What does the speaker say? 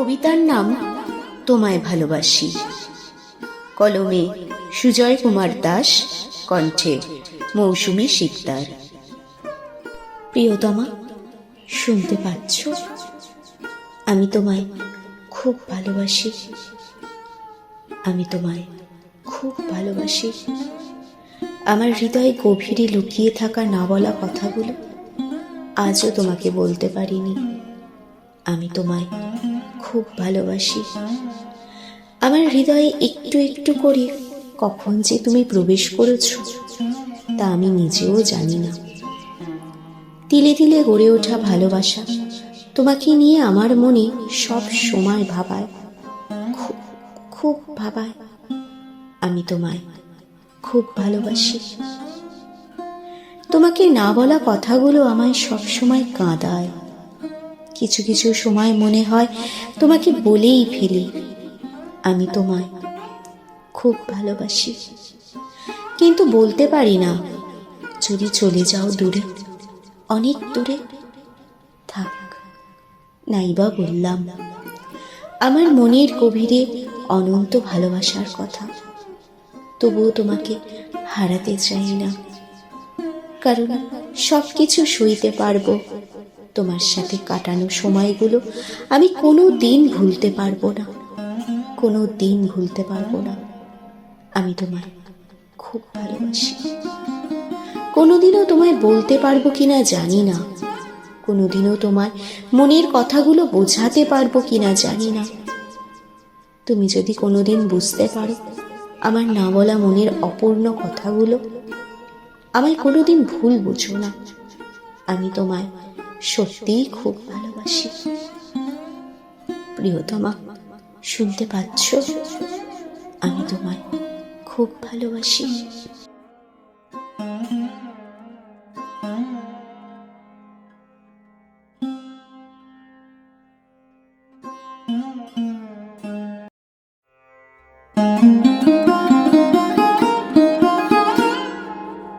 কবিতার নাম তোমায় ভালোবাসি। কলমে সুজয় কুমার দাস, কণ্ঠে মৌসুমী শিকদার। প্রিয়তমা, শুনতে পাচ্ছ? আমি তোমায় খুব ভালোবাসি। আমি তোমায় খুব ভালোবাসি। আমার হৃদয়ে গভীরে লুকিয়ে থাকা না বলা কথাগুলো আজও তোমাকে বলতে পারিনি। আমি তোমায় খুব ভালোবাসি। আমার হৃদয়ে একটু একটু করে কখন যে তুমি প্রবেশ করেছ, তা আমি নিজেও জানি না। তিলে তিলে গড়ে ওঠা ভালোবাসা তোমাকে নিয়ে আমার মনে সব সময় ভাবায়। খুব খুব ভাবায় আমি তোমায় খুব ভালোবাসি। তোমাকে না বলা কথাগুলো আমায় সব সময় কাঁদায়। কিছু কিছু সময় মনে হয় তোমাকে বলেই ফেলি, আমি তোমায় খুব ভালোবাসি। কিন্তু বলতে পারি না, যদি চলে যাও দূরে, অনেক দূরে, থাক, নাইবা বললাম, আমার মনের গভীরে অনন্ত ভালোবাসার কথা। তবুও তোমাকে হারাতে চাই না, কারণ সব কিছু সইতে পারব। তোমার সাথে কাটানো সময়গুলো আমি কোনো দিন ভুলতে পারব না। কোনো দিন ভুলতে পারব না। আমি তোমায় খুব ভালোবাসি। কোনোদিনও তোমায় বলতে পারব কিনা জানি না। কোনোদিনও তোমার মনের কথাগুলো বোঝাতে পারব কিনা জানি না। তুমি যদি কোনোদিন বুঝতে পারো আমার না বলা মনের অপূর্ণ কথাগুলো, আমায় কোনোদিন ভুল বুঝো না। আমি তোমায় সত্যিই খুব ভালোবাসি। প্রিয়তমা শুনতে পাচ্ছ? আমি তোমায় খুব ভালোবাসি।